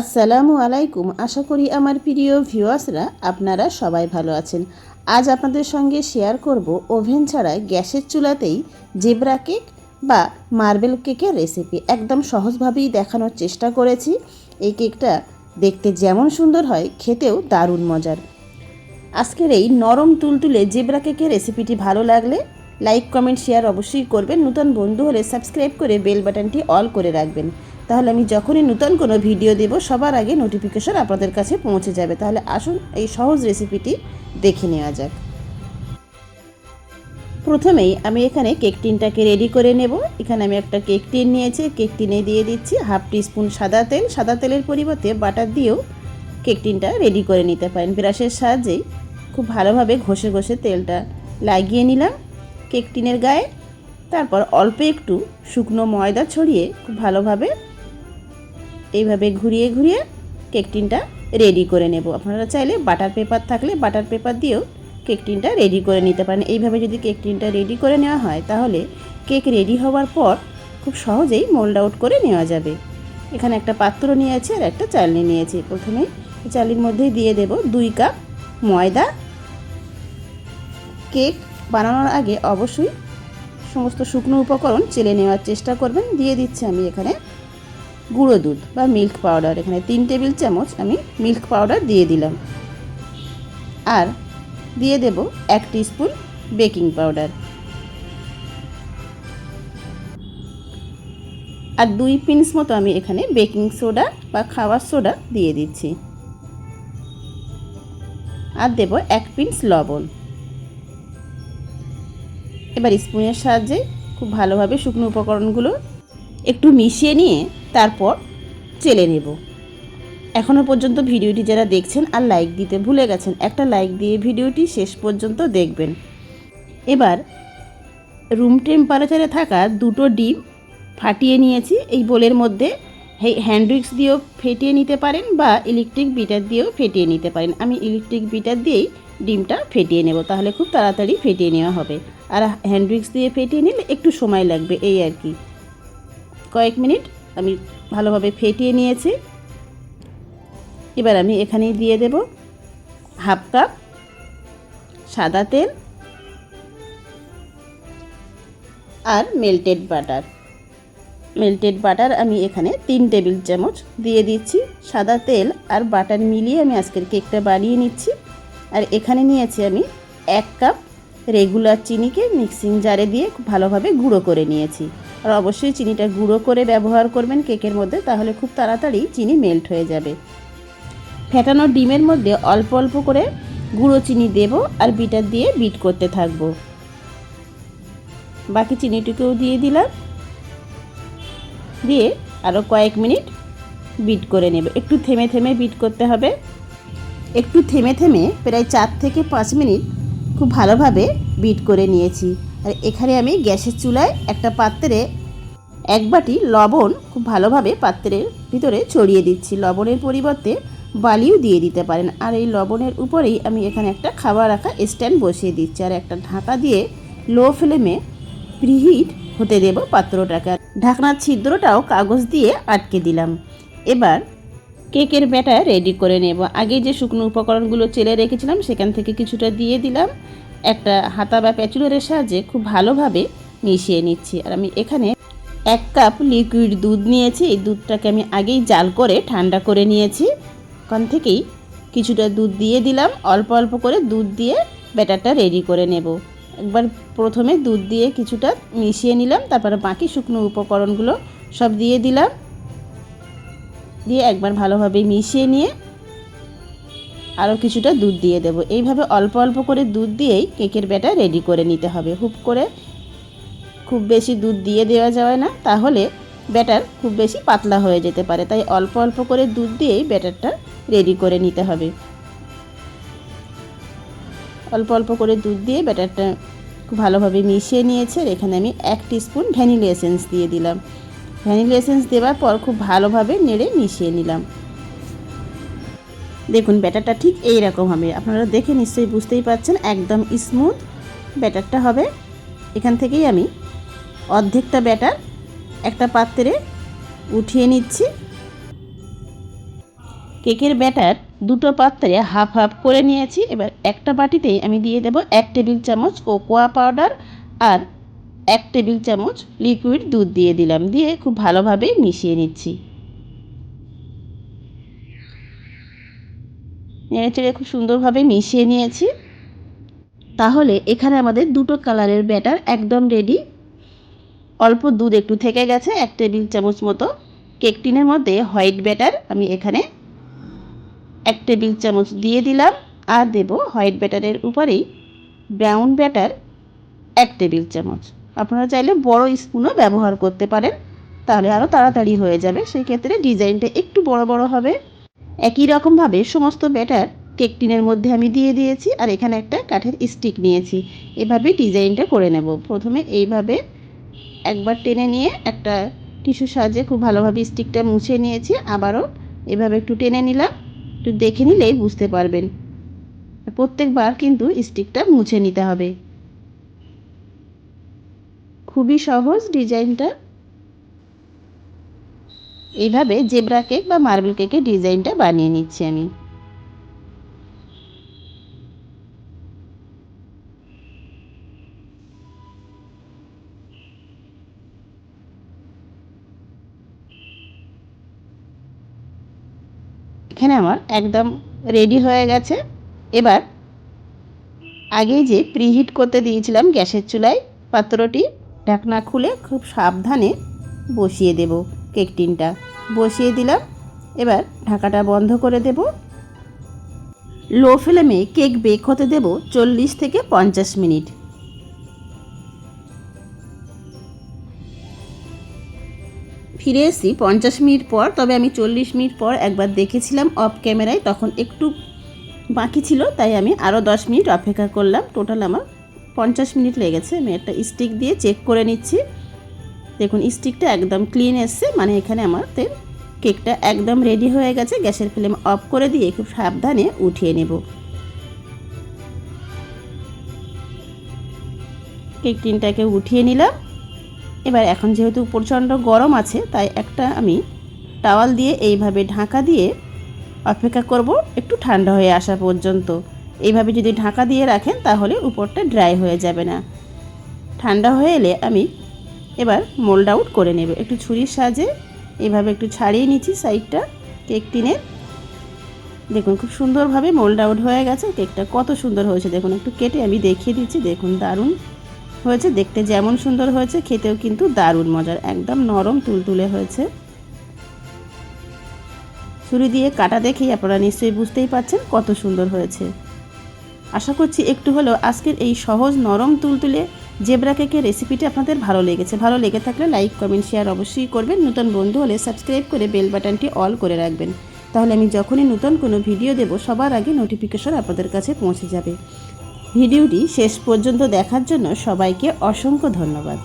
আসসালামু আলাইকুম। আশা করি আমার প্রিয় ভিউয়ার্সরা আপনারা সবাই ভালো আছেন। আজ আপনাদের সঙ্গে শেয়ার করব ওভেন ছাড়া গ্যাসের চুলাতেই জেব্রা কেক বা মার্বেল কেকের রেসিপি। একদম সহজভাবেই দেখানোর চেষ্টা করেছি। এই কেকটা দেখতে যেমন সুন্দর হয়, খেতেও দারুণ মজার। আজকের এই নরম তুলতুলে জেব্রা কেকের রেসিপিটি ভালো লাগলে লাইক, কমেন্ট, শেয়ার অবশ্যই করবেন। নতুন বন্ধু হলে সাবস্ক্রাইব করে বেল বাটনটি অল করে রাখবেন। তাহলে আমি যখনই নতুন কোনো ভিডিও দেব, সবার আগে নোটিফিকেশন আপনাদের কাছে পৌঁছে যাবে। তাহলে আসুন এই সহজ রেসিপিটি দেখে নেওয়া যাক। প্রথমেই আমি এখানে কেক টিনটাকে রেডি করে নেব। এখানে আমি একটা কেক টিন নিয়েছি কেক টিনে দিয়ে দিচ্ছি হাফ টিস্পুন সাদা তেল। সাদা তেলের পরিবর্তে বাটার দিয়েও কেক টিনটা রেডি করে নিতে পারেন। ব্রাশের সাহায্যেই খুব ভালোভাবে ঘষে ঘষে তেলটা লাগিয়ে নিলাম কেক টিনের গায়ে। তারপর অল্প একটু শুকনো ময়দা ছড়িয়ে খুব ভালোভাবে এইভাবে ঘুরিয়ে ঘুরিয়ে কেক টিনটা রেডি করে নেব। আপনারা চাইলে বাটার পেপার থাকলে বাটার পেপার দিয়েও কেক টিনটা রেডি করে নিতে পারেন। এইভাবে যদি কেক টিনটা রেডি করে নেওয়া হয়, তাহলে কেক রেডি হওয়ার পর খুব সহজেই মোল্ড আউট করে নেওয়া যাবে। এখানে একটা পাত্র নিয়েছি আর একটা চালনি নিয়েছি। প্রথমে চালির মধ্যে দিয়ে দেব দুই কাপ ময়দা। কেক বানানোর আগে অবশ্যই সমস্ত শুকনো উপকরণ চেলে নেওয়ার চেষ্টা করবেন। দিয়ে দিচ্ছি আমি এখানে গুঁড়ো দুধ বা মিল্ক পাউডার এখানে তিন টেবিল চামচ আমি মিল্ক পাউডার দিয়ে দিলাম। আর দিয়ে দেব এক স্পুন বেকিং পাউডার আর দুই পিন্স মতো আমি এখানে বেকিং সোডা বা খাওয়ার সোডা দিয়ে দিচ্ছি। আর দেব এক পিন্স লবণ। এবার স্পুনের সাহায্যে খুব ভালোভাবে শুকনো উপকরণগুলো একটু মিশিয়ে নিয়ে তারপর চেলে নেব। এখনও পর্যন্ত ভিডিওটি যারা দেখছেন আর লাইক দিতে ভুলে গেছেন, একটা লাইক দিয়ে ভিডিওটি শেষ পর্যন্ত দেখবেন। এবার রুম টেম্পারেচারে থাকা দুটো ডিম ফাটিয়ে নিয়েছি। এই বোলের মধ্যে হ্যান্ড উইক্স দিয়েও ফেটিয়ে নিতে পারেন বা ইলেকট্রিক বিটার দিয়েও ফেটিয়ে নিতে পারেন। আমি ইলেকট্রিক বিটার দিয়েই ডিমটা ফেটিয়ে নেব, তাহলে খুব তাড়াতাড়ি ফেটিয়ে নেওয়া হবে। আর হ্যান্ড উইক্স দিয়ে ফেটিয়ে নিলে একটু সময় লাগবে, এই আর কি। কয়েক মিনিট আমি ভালোভাবে ফেটিয়ে নিয়েছি। এবার আমি এখানেই দিয়ে দেব হাফ কাপ সাদা তেল আর মেল্টেড বাটার মেল্টেড বাটার আমি এখানে তিন টেবিল চামচ দিয়ে দিচ্ছি। সাদা তেল আর বাটার মিলিয়ে আমি আজকের কেকটা বানিয়ে নিচ্ছি। আর এখানে নিয়েছি আমি এক কাপ রেগুলার চিনিকে মিক্সিং জারে দিয়ে খুব ভালোভাবে গুঁড়ো করে নিয়েছি। আর অবশ্যই চিনিটা গুঁড়ো করে ব্যবহার করবেন কেকের মধ্যে, তাহলে খুব তাড়াতাড়ি চিনি মেল্ট হয়ে যাবে। ফেটানো ডিমের মধ্যে অল্প অল্প করে গুঁড়ো চিনি দেব আর বিটার দিয়ে বিট করতে থাকব। বাকি চিনিটুকুও দিয়ে দিলাম। দিয়ে আরও কয়েক মিনিট বিট করে নেব। একটু থেমে থেমে বিট করতে হবে। একটু থেমে থেমে প্রায় চার থেকে পাঁচ মিনিট খুব ভালোভাবে বিট করে নিয়েছি। আর এখানে আমি গ্যাসের চুলায় একটা পাত্রে এক বাটি লবণ খুব ভালোভাবে পাত্রের ভিতরে ছড়িয়ে দিচ্ছি। লবণের পরিবর্তে বালিও দিয়ে দিতে পারেন। আর এই লবণের উপরেই আমি এখানে একটা খাবার রাখা স্ট্যান্ড বসিয়ে দিচ্ছি। আর একটা ঢাকা দিয়ে লো ফ্লেমে প্রিহিট হতে দেব পাত্রটাকে। ঢাকনার ছিদ্রটাও কাগজ দিয়ে আটকে দিলাম। এবার কেকের ব্যাটার রেডি করে নেব। আগে যে শুকনো উপকরণগুলো চেলে রেখেছিলাম, সেখান থেকে কিছুটা দিয়ে দিলাম। একটা হাতা বা প্যাচুলারের সাহায্যে খুব ভালোভাবে মিশিয়ে নিচ্ছি। আর আমি এখানে এক কাপ লিকুইড দুধ নিয়েছি। এই দুধটাকে আমি আগেই জাল করে ঠান্ডা করে নিয়েছি। ওখান থেকেই কিছুটা দুধ দিয়ে দিলাম। অল্প অল্প করে দুধ দিয়ে ব্যাটারটা রেডি করে নেব। একবার প্রথমে দুধ দিয়ে কিছুটা মিশিয়ে নিলাম। তারপরে বাকি শুকনো উপকরণগুলো সব দিয়ে দিলাম। দিয়ে একবার ভালোভাবে মিশিয়ে নিয়ে আরও কিছুটা দুধ দিয়ে দেব। এইভাবে অল্প অল্প করে দুধ দিয়েই কেকের ব্যাটার রেডি করে নিতে হবে। হুপ করে খুব বেশি দুধ দিয়ে দেওয়া যায় না, তাহলে ব্যাটার খুব বেশি পাতলা হয়ে যেতে পারে। তাই অল্প অল্প করে দুধ দিয়েই ব্যাটারটা রেডি করে নিতে হবে। অল্প অল্প করে দুধ দিয়ে ব্যাটারটা খুব ভালোভাবে মিশিয়ে নিয়েছে। এখানে আমি এক স্পুন ভ্যানিলা এসেন্স দিয়ে দিলাম। ভ্যানিলা এসেন্স দেওয়ার পর খুব ভালোভাবে নেড়ে মিশিয়ে নিলাম। দেখুন, ব্যাটারটা ঠিক এই রকম হবে। আপনারা দেখে নিশ্চয়ই বুঝতেই পারছেন, একদম স্মুথ ব্যাটারটা হবে। এখান থেকেই আমি অর্ধেকটা ব্যাটার একটা পাত্রে উঠিয়ে নিচ্ছি। কেকের ব্যাটার দুটো পাত্রে হাফ হাফ করে নিয়েছি। এবার একটা বাটিতে আমি দিয়ে দেব এক টেবিল চামচ কোকোয়া পাউডার আর এক টেবিল চামচ লিকুইড দুধ দিয়ে দিলাম। দিয়ে খুব ভালোভাবে মিশিয়ে নিচ্ছি। নেড়ে চেড়ে খুব সুন্দরভাবে মিশিয়ে নিয়েছি। তাহলে এখানে আমাদের দুটো কালারের ব্যাটার একদম রেডি অল্প দুধ একটু থেকে গেছে, এক টেবিল চামচ মতো। কেক টিনের মধ্যে হোয়াইট ব্যাটার আমি এখানে এক টেবিল চামচ দিয়ে দিলাম। আর দেব হোয়াইট ব্যাটারের উপরেই ব্রাউন ব্যাটার এক টেবিল চামচ। আপনারা চাইলে বড় স্পুনও ব্যবহার করতে পারেন। তাহলে আরও তাড়াতাড়ি হয়ে যাবে। সেই ক্ষেত্রে ডিজাইনটা একটু বড় বড় হবে। একই রকমভাবে সমস্ত ব্যাটার কেক টিনের মধ্যে আমি দিয়ে দিয়েছি আর এখানে একটা কাঠের স্টিক নিয়েছি। এভাবে ডিজাইনটা করে নেব। প্রথমে এইভাবে একবার টেনে নিয়ে একটা টিস্যু সাহায্যে খুব ভালোভাবে স্টিকটা মুছে নিয়েছি। আবারও এভাবে একটু টেনে নিলাম। একটু দেখে নিলেই বুঝতে পারবেন। প্রত্যেকবার কিন্তু স্টিকটা মুছে নিতে হবে। খুবই সহজ ডিজাইনটা। এইভাবে জেব্রা কেক বা মার্বেল কেকের ডিজাইনটা বানিয়ে নিচ্ছি আমি। এখানে আমার একদম রেডি হয়ে গেছে। এবার আগেই যে প্রিহিট করতে দিয়েছিলাম গ্যাসের চুলায়, পাত্রটি ঢাকনা খুলে খুব সাবধানে বসিয়ে দেব। কেক টিনটা বসিয়ে দিলাম। এবার ঢাকাটা বন্ধ করে দেব। লো ফ্লেমে কেক বেক হতে দেব চল্লিশ থেকে পঞ্চাশ মিনিট। ফিরে এসেছি পঞ্চাশ মিনিট পর, তবে আমি চল্লিশ মিনিট পর একবার দেখেছিলাম অফ ক্যামেরায়, তখন একটু বাকি ছিল, তাই আমি আরও দশ মিনিট অপেক্ষা করলাম। টোটাল আমার পঞ্চাশ মিনিট লেগেছে। আমি একটা স্টিক দিয়ে চেক করে নিচ্ছি। দেখুন স্টিকটা একদম ক্লিন এসছে। মানে এখানে আমাদের কেকটা একদম রেডি হয়ে গেছে। গ্যাসের ফ্লেম অফ করে দিয়ে খুব সাবধানে উঠিয়ে নেব। কেক টিনটাকে উঠিয়ে নিলাম। এবার এখন যেহেতু প্রচণ্ড গরম আছে, তাই একটা আমি টাওয়াল দিয়ে এইভাবে ঢাকা দিয়ে অপেক্ষা করব, একটু ঠান্ডা হয়ে আসা পর্যন্ত। এইভাবে যদি ঢাকা দিয়ে রাখেন, তাহলে উপরটা ড্রাই হয়ে যাবে না। ঠান্ডা হয়ে এলে আমি এবার মোল্ড আউট করে নেবে। একটু ছুরির সাহায্যে এভাবে একটু ছাড়িয়ে নিচ্ছি সাইডটা কেক টিনের দেখুন, খুব সুন্দরভাবে মোল্ড আউট হয়ে গেছে। কেকটা কত সুন্দর হয়েছে। দেখুন, একটু কেটে আমি দেখিয়ে দিচ্ছি। দেখুন, দারুণ হয়েছে। দেখতে যেমন সুন্দর হয়েছে, খেতেও কিন্তু দারুণ মজার। একদম নরম তুলতুলে হয়েছে। ছুরি দিয়ে কাটা দেখেই আপনারা নিশ্চয়ই বুঝতেই পারছেন কত সুন্দর হয়েছে। আশা করছি একটু হলেও আজকের এই সহজ নরম তুলতুলে জেবরা কেকের রেসিপিটি আপনাদের ভালো লেগেছে। ভালো লেগে থাকলে লাইক কমেন্ট শেয়ার অবশ্যই করবেন। নতুন বন্ধু হলে সাবস্ক্রাইব করে বেল বাটনটি অল করে রাখবেন। তাহলে আমি যখনই নতুন কোনো ভিডিও দেব, সবার আগে নোটিফিকেশন আপনাদের কাছে পৌঁছে যাবে। ভিডিওটি শেষ পর্যন্ত দেখার জন্য সবাইকে অসংখ্য ধন্যবাদ।